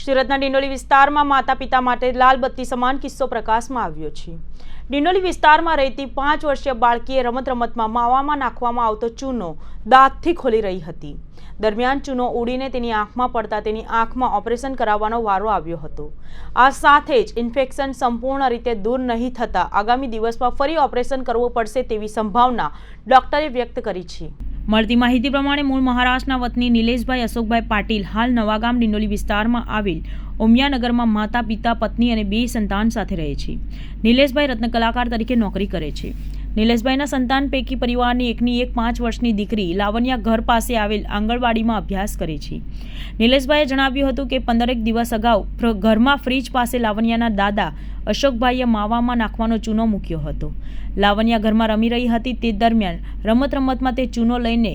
સુરતના ડિંડોલી વિસ્તારમાં માતા પિતા માટે લાલ બત્તી સમાન કિસ્સો પ્રકાશમાં આવ્યો છે. ડિંડોલી વિસ્તારમાં રહેતી પાંચ વર્ષીય બાળકીએ રમત રમતમાં માવામાં નાખવામાં આવતો ચૂનો દાંતથી ખોલી રહી હતી. દરમિયાન ચૂનો ઉડીને તેની આંખમાં પડતા તેની આંખમાં ઓપરેશન કરાવવાનો વારો આવ્યો હતો. આ સાથે જ ઇન્ફેક્શન સંપૂર્ણ રીતે દૂર નહીં થતાં આગામી દિવસમાં ફરી ઓપરેશન કરવું પડશે તેવી સંભાવના ડોક્ટરે વ્યક્ત કરી છે. મળતી માહિતી પ્રમાણે મૂળ મહારાષ્ટ્રના વતની નિલેશભાઈ, અશોકભાઈ પાટીલ હાલ નવાગામ ડિંડોલી વિસ્તારમાં આવેલ ઉમિયાનગરમાં માતા, પિતા, પત્ની અને બે સંતાન સાથે રહે છે. નિલેશભાઈ રત્ન કલાકાર તરીકે નોકરી કરે છે. નિલેશભાઈના સંતાન પૈકી પરિવારની એકની એક પાંચ વર્ષની દીકરી લાવણ્યા ઘર પાસે આવેલ આંગણવાડીમાં અભ્યાસ કરે છે. નિલેશભાઈએ જણાવ્યું હતું કે પંદરેક દિવસ અગાઉ ઘરમાં ફ્રીજ પાસે લાવણ્યાના દાદા અશોકભાઈએ માવામાં નાખવાનો ચૂનો મૂક્યો હતો. લાવણ્યા ઘરમાં રમી રહી હતી તે દરમિયાન રમત રમતમાં તે ચૂનો લઈને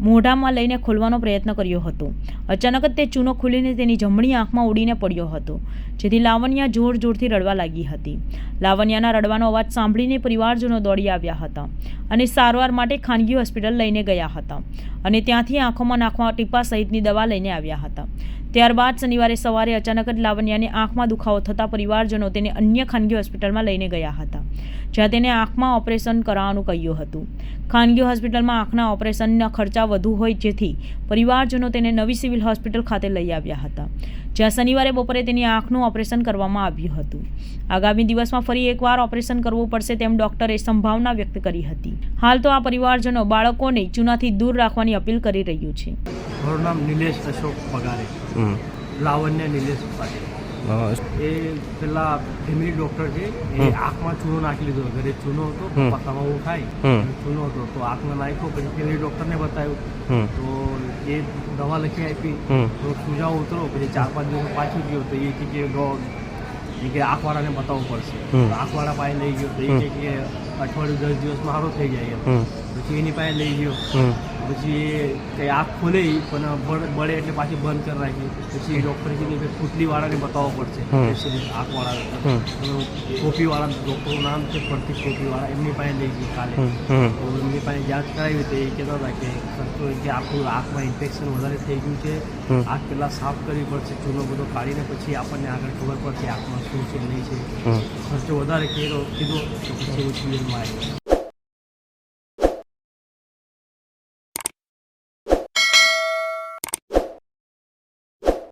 મોઢામાં લઈને ખોલવાનો પ્રયત્ન કર્યો હતો. અચાનક જ તે ચૂનો ખુલીને તેની જમણી આંખમાં ઉડીને પડ્યો હતો, જેથી લાવણ્યા જોર જોરથી રડવા લાગી હતી. લાવણ્યાના રડવાનો અવાજ સાંભળીને પરિવારજનો દોડી આવ્યા હતા અને સારવાર માટે ખાનગી હોસ્પિટલ લઈને ગયા હતા અને ત્યાંથી આંખોમાં નાખવા ટીપા સહિતની દવા લઈને આવ્યા હતા. ત્યારબાદ શનિવારે સવારે અચાનક જ લાવણ્યાને આંખમાં દુખાવો થતાં પરિવારજનો તેને અન્ય ખાનગી હોસ્પિટલમાં લઈને ગયા હતા. જ્યાં તેને આંખમાં ઓપરેશન કરાવવાનું કહ્યું હતું. ખાનગી હોસ્પિટલમાં આંખના ઓપરેશનના ખર્ચા વધુ હોય જેથી પરિવારજનો તેને નવી સિવિલ હોસ્પિટલ ખાતે લઈ આવ્યા હતા જ્યાં શનિવારે બપોરે તેની આંખનું ઓપરેશન કરવામાં આવ્યું હતું. આગામી દિવસમાં ફરી એકવાર ઓપરેશન કરવું પડશે તેમ ડોક્ટરે સંભાવના વ્યક્ત કરી હતી. હાલ તો આ પરિવારજનો બાળકોને ચૂનાથી દૂર રાખવાની અપીલ કરી રહ્યું છે. મારું નામ નિલેશ અશોક પગારે. લાવણ્ય નિલેશ પાટીલ એ પેલા ફેમિલી ડોક્ટર છે એ. આંખમાં ચૂનો નાખી લીધો ઘરે ચૂનો હતો પત્તામાં હું ખાય ચૂનો હતો. તો આંખમાં નાખ્યો પછી ફેમિલી ડોક્ટરને બતાવ્યું. તો એ દવા લખી આપી. તો સુજાવ ઉતરો પછી ચાર પાંચ દિવસ પાછું ગયો. તો એ કે કે કે આંખવાળાને બતાવવું પડશે. આંખવાળા પાસે લઈ ગયો. તો એ. કે અઠવાડિયું દસ દિવસમાં સારો થઈ જાય એમ. પછી એની પાસે લઈ ગયો. પછી એ કંઈ આંખ ખોલે પણ બળે એટલે પાછી બંધ કરી રાખી. પછી ડૉક્ટરે કીધું કે પુતલીવાળાને બતાવવો પડશે. આંખ વાળા આંખવાળા વાળા ટોપીવાળા ડૉક્ટરનું નામ છે પડતી ટોપીવાળા એમની પાસે લઈ ગઈ કાલે. તો એમની પાસે જાંચ કરાવી તો એ કહેતા હતા કે ખર્ચો કે આખું આંખમાં ઇન્ફેક્શન વધારે થઈ ગયું છે. આંખ પહેલાં સાફ કરવી પડશે ચૂનો બધો કાઢીને પછી આપણને આગળ ખબર પડશે આંખમાં શું છે નહીં છે. ખર્ચો વધારે કર્યો કીધો તો પછી ઓછી સિવિલમાં આવ્યો